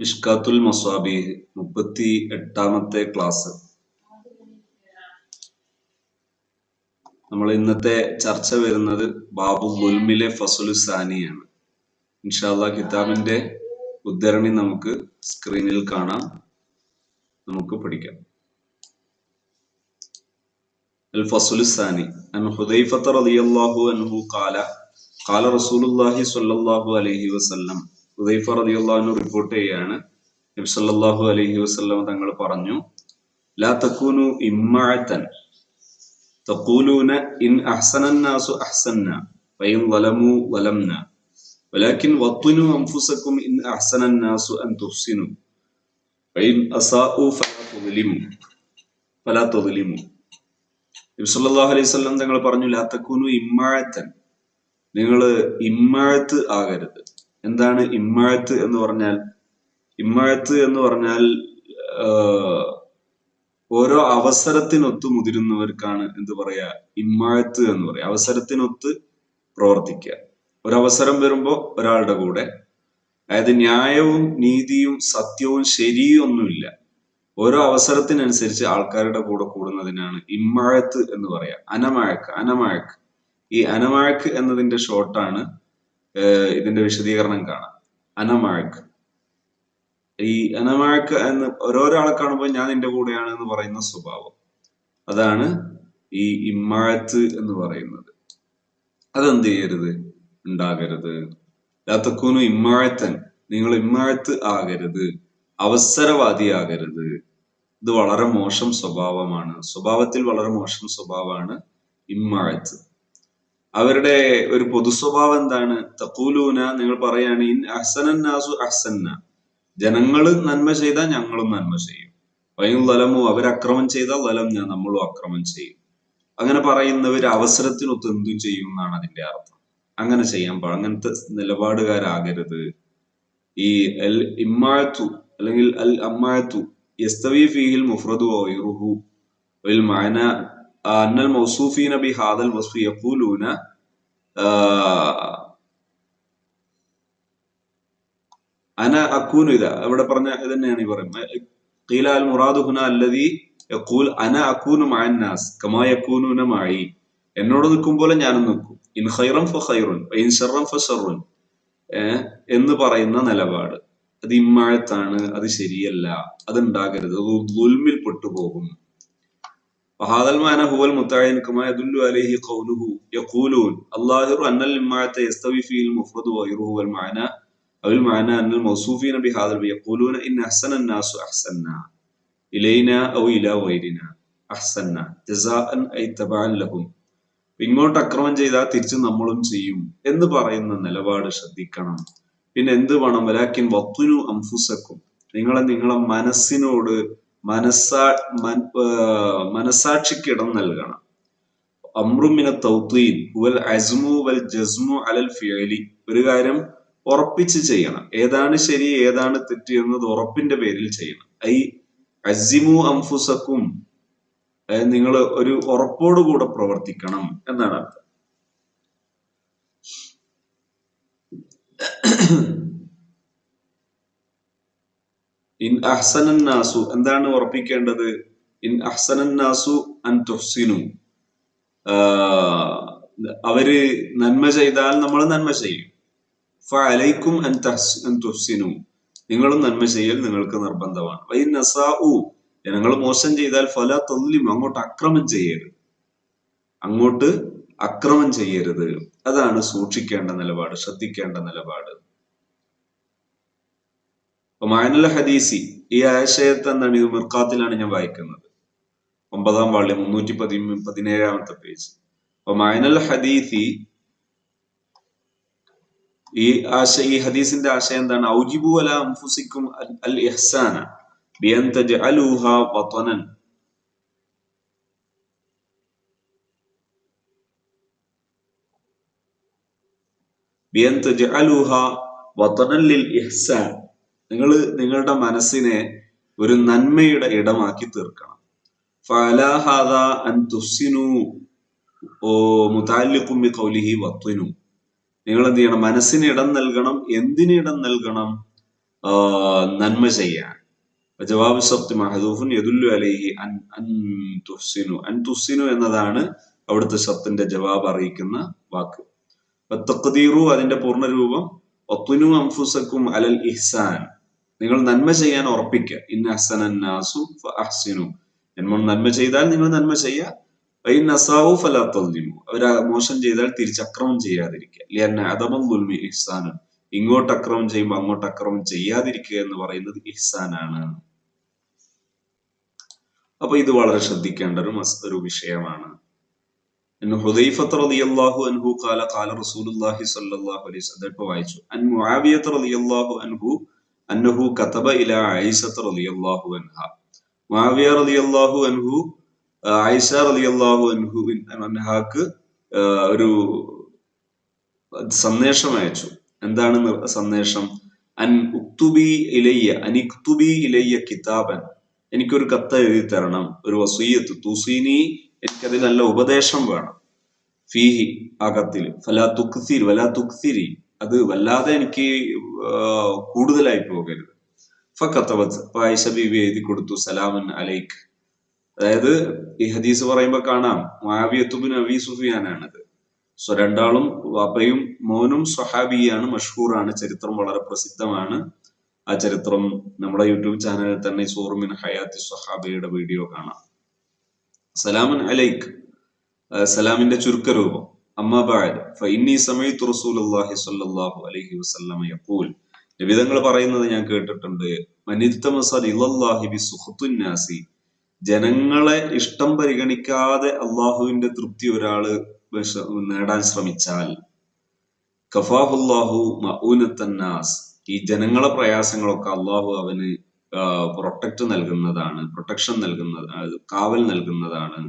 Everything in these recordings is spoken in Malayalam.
മിഷ്കാത്തുൽ മസ്വാബീഹ് മുപ്പത്തി എട്ടാമത്തെ ക്ലാസ് നമ്മൾ ഇന്നത്തെ ചർച്ച വരുന്നത് ബാബു ഗുൽമിലെ ഫസുലു സാനിയാണ് ഇൻഷാല്ല കിതാബിന്റെ ഉദ്ധരണി നമുക്ക് സ്ക്രീനിൽ കാണാം നമുക്ക് പഠിക്കാം الفصل الثاني عن حذيفة رضي الله عنه قال قال رسول الله صلى الله عليه وسلم ഹുദൈഫ റളിയല്ലാഹു റിപ്പോർട്ട് ചെയ്യാണ് നബി സല്ലല്ലാഹു അലൈഹി വസല്ലം തങ്ങൾ പറഞ്ഞു ലാ തകൂനു ഇമ്മഅതൻ തഖൂലൂന ഇൻ അഹ്സന الناس അഹ്സന്ന വഇൻ ളലമു ളലംന ولكن وطنوا أنفسكم إن أحسن الناس أن تحسنوا وإن أساءوا فلا تظلموا فلا تظلموا നബി സല്ലല്ലാഹു അലൈഹി വസല്ലം തങ്ങൾ പറഞ്ഞു ലാ തകൂനു ഇമ്മഅതൻ നിങ്ങൾ ഇമ്മഅത്ത് ആകരുത് എന്താണ് ഇമ്മഴത്ത് എന്ന് പറഞ്ഞാൽ? ഇമ്മഴത്ത് എന്ന് പറഞ്ഞാൽ ഓരോ അവസരത്തിനൊത്ത് മുതിരുന്നവർക്കാണ് എന്ത് പറയാ? ഇമ്മഴത്ത് എന്ന് പറയാ. അവസരത്തിനൊത്ത് പ്രവർത്തിക്കുക. ഒരവസരം വരുമ്പോൾ ഒരാളുടെ കൂടെ. അതായത് ന്യായവും നീതിയും സത്യവും ശരിയും ഒന്നുമില്ല ഓരോ അവസരത്തിനനുസരിച്ച് ആൾക്കാരുടെ കൂടെ കൂടുന്നതിനാണ് ഇമ്മഴത്ത് എന്ന് പറയാ. അനമഴക്ക് അനമഴക്ക്. ഈ അനമഴക്ക് എന്നതിന്റെ ഷോർട്ടാണ് ഇതിന്റെ വിശദീകരണം കാണാം. അനമാർക്ക്. ഈ അനമാർക്ക് എന്ന് ഓരോരാളെ കാണുമ്പോൾ ഞാൻ നിന്റെ കൂടെയാണ് എന്ന് പറയുന്ന സ്വഭാവം. അതാണ് ഈ ഇമ്മഴത്ത് എന്ന് പറയുന്നത്. അതെന്ത് ചെയ്യരുത്? ഉണ്ടാകരുത്. ലാത്തക്കൂനു ഇമ്മാഴത്തൻ. നിങ്ങൾ ഇമ്മാഴത്ത് ആകരുത്. അവസരവാദിയാകരുത്. ഇത് വളരെ മോശം സ്വഭാവമാണ്. സ്വഭാവത്തിൽ വളരെ മോശം സ്വഭാവമാണ് ഇമ്മഴത്ത്. അവരുടെ ഒരു പൊതു സ്വഭാവം എന്താണ്? തക്കൂലൂന നിങ്ങൾ പറയാണ് ഇൻ അഹ്സനാസു അഹ്സന്ന. ജനങ്ങൾ നന്മ ചെയ്താൽ ഞങ്ങളും നന്മ ചെയ്യും. വൈകും ലലമോ അവർ അക്രമം ചെയ്താൽ ലലം ഞാൻ നമ്മളും അക്രമം ചെയ്യും. അങ്ങനെ പറയുന്നവർ അവസരത്തിനൊത്ത് എന്തും ചെയ്യും എന്നാണ് അതിന്റെ അർത്ഥം. അങ്ങനെ ചെയ്യാൻ പാടില്ല. അങ്ങനത്തെ നിലപാടുകാരാകരുത്. ഈ അൽ ഇമ്മാഴത്തു അല്ലെങ്കിൽ അൽ അമ്മാഴത്തു യസ്തവി ഫീഹിൽ മുഫ്രദു ഓയിറുഹു വൽ മഅന മൗസൂഫീന ബി ഹാദൽ വസ്ഫി യഖൂലൂന അന അക്കൂനു ഇത ഇവിടെ പറഞ്ഞ ഇത് തന്നെയാണ് ഈ പറയുന്നത്. ഖീല അൽ മുറാദു ഹുന അല്ലദി യഖൂൽ അന അക്കൂനു മഅന്നാസ് കമാ യക്കൂനുന മഅി എന്നോട് നിൽക്കും പോലെ ഞാനും നിൽക്കും. ഇൻ ഖൈറം ഫ ഖൈറുൻ ഇൻ ഷർറൻ ഫ ഷർറുൻ എന്ന് പറയുന്ന നിലപാട്. അത് ഇമ്മാഴത്താണ് അത് ശരിയല്ല അത് ഉണ്ടാകരുത് ദുൽമിൽ പെട്ടുപോകും. وهذا المعنى هو المتعين كما يدل عليه قوله يقولون الظاهر أن المعنى يستوي فيه المفرد وغيره والمعنى أو المعنى أن الموصوفين بهذا يقولون إن أحسن الناس أحسنا إلينا أو إلى غيرنا أحسنا جزاء أي تبعا لهم ഇങ്ങോട്ട് അക്രമം ചെയ്താൽ തിരിച്ച് നമ്മളും ചെയ്യും എന്ന് പറയുന്ന നിലപാട് ശ്രദ്ധിക്കണം പിന്നെ എന്ത് വേണം വലാക്കിൻ വത്തുനു അംഫുസക്കും നിങ്ങളെ നിങ്ങളെ മനസ്സിനോട് മനസ്സാ മനസാക്ഷിക്ക് ഇടം നൽകണം. അമ്രുമിന തൗത്തീൻ വൽ അസ്മു വൽ ജസ്മു അലൽ ഫിയലി ഒരു കാര്യം ഉറപ്പിച്ച് ചെയ്യണം. ഏതാണ് ശരി ഏതാണ് തെറ്റ് എന്നത് ഉറപ്പിന്റെ പേരിൽ ചെയ്യണം. ഐ അസിമു അംഫുസക്കും നിങ്ങൾ ഒരു ഉറപ്പോടുകൂടെ പ്രവർത്തിക്കണം എന്നാണ് അർത്ഥം. ഇൻ അഹ്സനന്നാസു എന്താണ് ഉറപ്പിക്കേണ്ടത്? ഇൻ അഹ്സനന്നാസു അൻ തുഹ്സിനു. അവർ നന്മ ചെയ്താൽ നമ്മൾ നന്മ ചെയ്യും. ഫലൈക്കും അൻ അൻ തുഹ്സിനു. നിങ്ങളും നന്മ ചെയ്യൽ നിങ്ങൾക്ക് നിർബന്ധമാണ്. വൈ നസാഉ ജനങ്ങൾ മോശം ചെയ്താൽ ഫല തൊല്ലിം അങ്ങോട്ട് അക്രമം ചെയ്യരുത്. അങ്ങോട്ട് അക്രമം ചെയ്യരുത്. അതാണ് സൂക്ഷിക്കേണ്ട നിലപാട് ശ്രദ്ധിക്കേണ്ട നിലപാട്. മാനൽ ഹദീസി ഈ ആശയത്തെ എന്താണ് ഇത് മിർക്കാത്തിലാണ് ഞാൻ വായിക്കുന്നത്. ഒമ്പതാം വാള്യ മുന്നൂറ്റി പതി പതിനേഴാമത്തെ പേജ്. അപ്പൊ മാനൽ ഹദീസി ഈ ആശ ഈ ഹദീസിന്റെ ആശയം എന്താണ്? ഔജിബു അല അംഫുസിക്കും അൽ ഇഹ്സാന ബിയൻ തജ്അലൂഹ വതനൻ. ബിയൻ തജ്അലൂഹ വതനൻ ലിൽ ഇഹ്സാൻ. നിങ്ങൾ നിങ്ങളുടെ മനസ്സിനെ ഒരു നന്മയുടെ ഇടമാക്കി തീർക്കണം. ഫലാഹാദ അൻ തുസിനു ഓ മുതാലിക്കുമ്പി കൗലിഹി വത്തുനു. നിങ്ങൾ എന്ത് ചെയ്യണം? മനസ്സിന് ഇടം നൽകണം. എന്തിന് ഇടം നൽകണം? നന്മ ചെയ്യാൻ. ജവാബ് ഷർത്ത് മഹദൂഫുൻ യദുല്ലു അലൈഹി അൻ അൻ തുഹ്സിനു അൻ എന്നതാണ് അവിടുത്തെ ഷർത്തിന്റെ ജവാബ് അറിയിക്കുന്ന വാക്ക്. തക്കതീറു അതിന്റെ പൂർണരൂപം ഒത്തുനു അംഫുസക്കും അലൽ ഇഹ്സാൻ. നിങ്ങൾ നന്മ ചെയ്യാൻ ഉറപ്പിക്കുക നാസു ഫഅഹ്സിനു ജന്മം നന്മ ചെയ്താൽ നിങ്ങൾ നന്മ ചെയ്യുക. നസാവു ഫലാ തദ്ലിമു. അവർ മോശം ചെയ്താൽ തിരിച്ചക്രമം ചെയ്യാതിരിക്കുക. ലിയന്ന അദമൽ ദുൽമി ഇഹ്സാനൻ. ഇങ്ങോട്ട് അക്രമം ചെയ്യുമ്പോൾ അങ്ങോട്ട് അക്രമം ചെയ്യാതിരിക്കുക എന്ന് പറയുന്നത് ഇഹ്സാനാണ്. അപ്പൊ ഇത് വളരെ ശ്രദ്ധിക്കേണ്ട ഒരു ഒരു വിഷയമാണ്. ഹുദൈഫത്ത് റളിയല്ലാഹു അൻഹു ഖാല ഖാല റസൂലുള്ളാഹി സ്വല്ലല്ലാഹു അലൈഹി വസല്ലം വായിച്ചു. അൻ മുആവിയത്ത് റളിയല്ലാഹു അൻഹു അന്നഹു കതബ ഇലാ ആയിഷത്ത് റളിയല്ലാഹു അൻഹ. മാവിയ റളിയല്ലാഹു അൻഹു ഐസ ആയിഷ റളിയല്ലാഹു അൻഹു അൻഹാക്ക് ഒരു സന്ദേശം അയച്ചു. എന്താണ് സന്ദേശം? അൻ ഉക്തുബി ഇലയ്യ അനിക്തുബി ഇലയ്യ കിതാബൻ. എനിക്കൊരു കത്ത് എഴുതി തരണം ഒരു വസീയത്ത്. തുസീനി എനിക്കതിൽ നല്ല ഉപദേശം വേണം. ഫീഹി ആ കത്തിൽ. ഫലാ തുക്തിരി വലാ തുക്തിരി അത് വല്ലാതെ എനിക്ക് കൂടുതലായി പോകരുത്. ഫക്കത്തവത്ത് അപ്പൊ എഴുതി കൊടുത്തു സലാമൻ അലൈക്ക് അതായത് ഈ ഹദീസ് പറയുമ്പോ കാണാം മാവിയത്തുബിൻ അബി സുഫിയാനാണത്. സോ രണ്ടാളും വാപ്പയും മോനും സ്വഹാബിയാണ് മഷ്ഹൂറാണ് ചരിത്രം വളരെ പ്രസിദ്ധമാണ്. ആ ചരിത്രം നമ്മുടെ യൂട്യൂബ് ചാനലിൽ തന്നെ സോറുമിൻ ഹയാത്തി സ്വഹാബിയുടെ വീഡിയോ കാണാം. സലാമൻ അലൈക്ക് സലാമിന്റെ ചുരുക്കരൂപം. അമ്മാ ബഅദ് ഫഇന്നി സമയത്തു റസൂലുള്ളാഹി സ്വല്ലല്ലാഹു അലൈഹി വസല്ലമ യഖൂൽ. നബിതങ്ങൾ പറയുന്നത് ഞാൻ കേട്ടിട്ടുണ്ട് മനിത്തമസ റിളല്ലാഹി ബിസുഖത്തുൻ നാസി. ജനങ്ങളെ ഇഷ്ടം പരിഗണിക്കാതെ അള്ളാഹുവിന്റെ തൃപ്തി ഒരാൾ നേടാൻ ശ്രമിച്ചാൽ കഫാഹുല്ലാഹു മഊനത്തന്നാസ് ഈ ജനങ്ങളെ പ്രയാസങ്ങളൊക്കെ അള്ളാഹു അവന് പ്രൊട്ടക്ട് നൽകുന്നതാണ് പ്രൊട്ടക്ഷൻ നൽകുന്നത് കാവൽ നൽകുന്നതാണ്.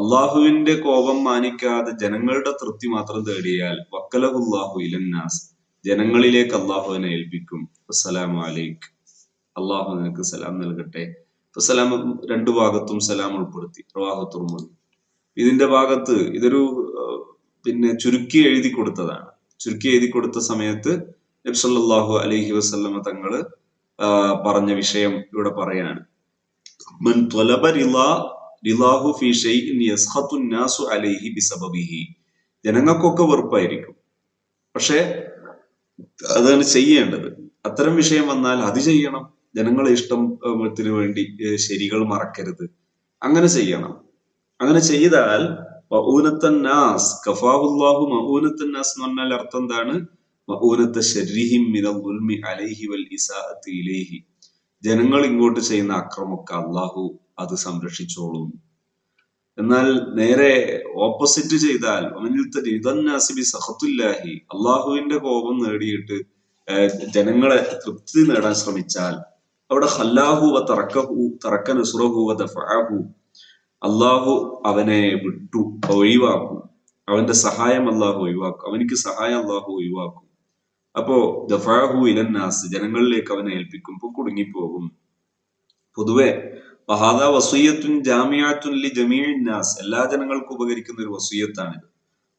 അള്ളാഹുവിന്റെ കോപം മാനിക്കാതെ ജനങ്ങളുടെ തൃപ്തി മാത്രം തേടിയാൽ വക്കലഹുല്ലാഹു ഇലന്നാസ് ജനങ്ങളിലേക്ക് അള്ളാഹുവിനെ ഏൽപ്പിക്കും. അസ്സലാമു അലൈക്ക് അള്ളാഹു നിനക്ക് സലാം നൽകട്ടെ. സലാം രണ്ടു ഭാഗത്തും സലാം ഉൾപ്പെടുത്തി. റവാഹു ഇതിന്റെ ഭാഗത്ത് ഇതൊരു പിന്നെ ചുരുക്കി എഴുതി കൊടുത്തതാണ്. ചുരുക്കി എഴുതി കൊടുത്ത സമയത്ത് നബ്സല്ലാഹു അലൈഹി വസല്ലമ തങ്ങൾ പറഞ്ഞ വിഷയം ഇവിടെ പറയാണ് മൻ ത്വലബ റിളാ റിളാഹു ഫീ ഷൈഇൻ യസ്ഖത്തു നാസു അലൈഹി ബിസബബിഹി ജനങ്ങൾക്കൊക്കെ വെറുപ്പായിരിക്കും. പക്ഷേ അതാണ് ചെയ്യേണ്ടത്. അത്തരം വിഷയം വന്നാൽ അത് ചെയ്യണം. ജനങ്ങളെ ഇഷ്ടത്തിന് വേണ്ടി ശരികൾ മറക്കരുത്. അങ്ങനെ ചെയ്യണം. അങ്ങനെ ചെയ്താൽ മഊനത്തൻ നാസ് കഫാഹുല്ലാഹു മഊനത്തൻ നാസ് എന്ന് പറഞ്ഞാൽ അർത്ഥം എന്താണ്? മഊനത്ത ശരീഹിം മിനൽ ദുൽമി അലൈഹി ജനങ്ങൾ ഇങ്ങോട്ട് ചെയ്യുന്ന അക്രമമൊക്കെ അള്ളാഹു അത് സംരക്ഷിച്ചോളും. എന്നാൽ നേരെ ഓപ്പോസിറ്റ് ചെയ്താൽ അള്ളാഹുവിന്റെ കോപം നേടിയിട്ട് ജനങ്ങളെ തൃപ്തി നേടാൻ ശ്രമിച്ചാൽ അവിടെ ഹല്ലാഹു അള്ളാഹു അവനെ വിട്ടു ഒഴിവാക്കും. അവന്റെ സഹായം അള്ളാഹു ഒഴിവാക്കും. അവനിക്ക് സഹായം അള്ളാഹു ഒഴിവാക്കും. അപ്പോ ദഫാഹു ഇലന്നാസ് ജനങ്ങളിലേക്ക് അവനെ ഏൽപ്പിക്കുമ്പോൾ കുടുങ്ങിപ്പോകും പൊതുവെ വഹാദ വസൂയത്തുൻ ജാമിയാത്തുൻ ലി ജമീഇൻ നാസ് എല്ലാ ജനങ്ങൾക്കും ഉപകരിക്കുന്ന ഒരു വസൂയത്താണിത്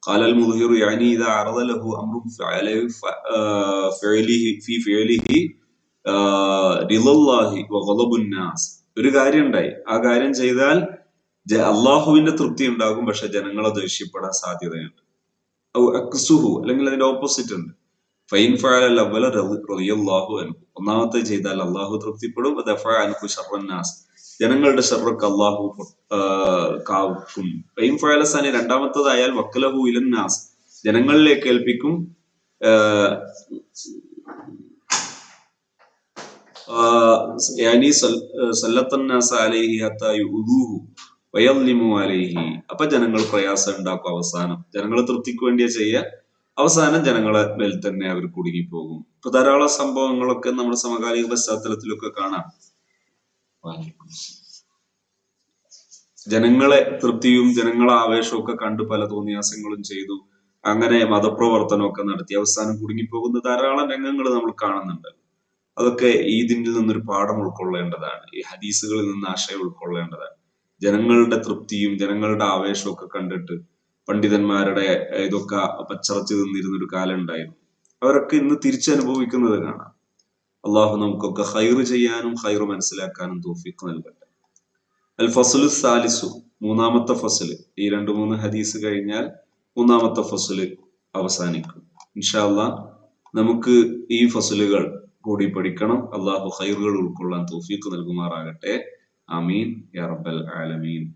قال المظهر يعني إذا عرض له أمر فعله ف- آه، فعله في فعله آه، رضا الله وغضب الناس ഒരു കാര്യം ഉണ്ടായി ആ കാര്യം ചെയ്താൽ ജ- അള്ളാഹുവിന്റെ തൃപ്തി ഉണ്ടാകും പക്ഷെ ജനങ്ങളെ ദേഷ്യപ്പെടാൻ സാധ്യതയുണ്ട് ഔ അക്സുഹു അല്ലെങ്കിൽ അതിന്റെ ഓപ്പോസിറ്റ് ഉണ്ട് ഫൈൻ ഒന്നാമത്തെ ചെയ്താൽ അള്ളാഹു തൃപ്തിപ്പെടും. നാസ് ജനങ്ങളുടെ ഷർറൊക്കെ അള്ളാഹു കാക്കും. ഫൈൻ ഫഅല സനി രണ്ടാമത്തതായാൽ വക്കലഹു ഇലൻ നാസ് ജനങ്ങളിലേക്ക് ഏൽപ്പിക്കും. അലൈഹി വയല്ലിമു അപ്പൊ ജനങ്ങൾ പ്രയാസം ഉണ്ടാക്കും അവസാനം. ജനങ്ങളെ തൃപ്തിക്ക് വേണ്ടിയാ ചെയ്യുക അവസാനം ജനങ്ങളെ മേൽ തന്നെ അവർ കുടുങ്ങിപ്പോകും. ഇപ്പൊ ധാരാളം സംഭവങ്ങളൊക്കെ നമ്മുടെ സമകാലിക പശ്ചാത്തലത്തിലൊക്കെ കാണാം. ജനങ്ങളെ തൃപ്തിയും ജനങ്ങളെ ആവേശവും ഒക്കെ കണ്ട് പല തോന്നിയാസങ്ങളും ചെയ്തു. അങ്ങനെ മതപ്രവർത്തനമൊക്കെ നടത്തി. അവസാനം കുടുങ്ങിപ്പോകുന്ന ധാരാളം രംഗങ്ങൾ നമ്മൾ കാണുന്നുണ്ട്. അതൊക്കെ ഈ ഇതിൽ നിന്നൊരു പാഠം ഉൾക്കൊള്ളേണ്ടതാണ്. ഈ ഹദീസുകളിൽ നിന്ന് ആശയം ഉൾക്കൊള്ളേണ്ടതാണ്. ജനങ്ങളുടെ തൃപ്തിയും ജനങ്ങളുടെ ആവേശവും ഒക്കെ കണ്ടിട്ട് പണ്ഡിതന്മാരുടെ ഇതൊക്കെ പച്ചറച്ച് തിന്നിരുന്ന ഒരു കാലം ഉണ്ടായിരുന്നു. അവരൊക്കെ ഇന്ന് തിരിച്ചനുഭവിക്കുന്നത് കാണാം. അള്ളാഹു നമുക്കൊക്കെ ഹൈറ് ചെയ്യാനും ഹൈറ് മനസ്സിലാക്കാനും തോഫിക്ക് നൽകട്ടെ. അൽ ഫസലു സാലിസു മൂന്നാമത്തെ ഫസൽ. ഈ രണ്ട് മൂന്ന് ഹദീസ് കഴിഞ്ഞാൽ മൂന്നാമത്തെ ഫസൽ അവസാനിക്കും. ഇൻഷാല്ല നമുക്ക് ഈ ഫസലുകൾ കൂടി പഠിക്കണം. അള്ളാഹു ഹൈറുകൾ ഉൾക്കൊള്ളാൻ തോഫീക്ക് നൽകുമാറാകട്ടെ. അമീൻ ആലമീൻ.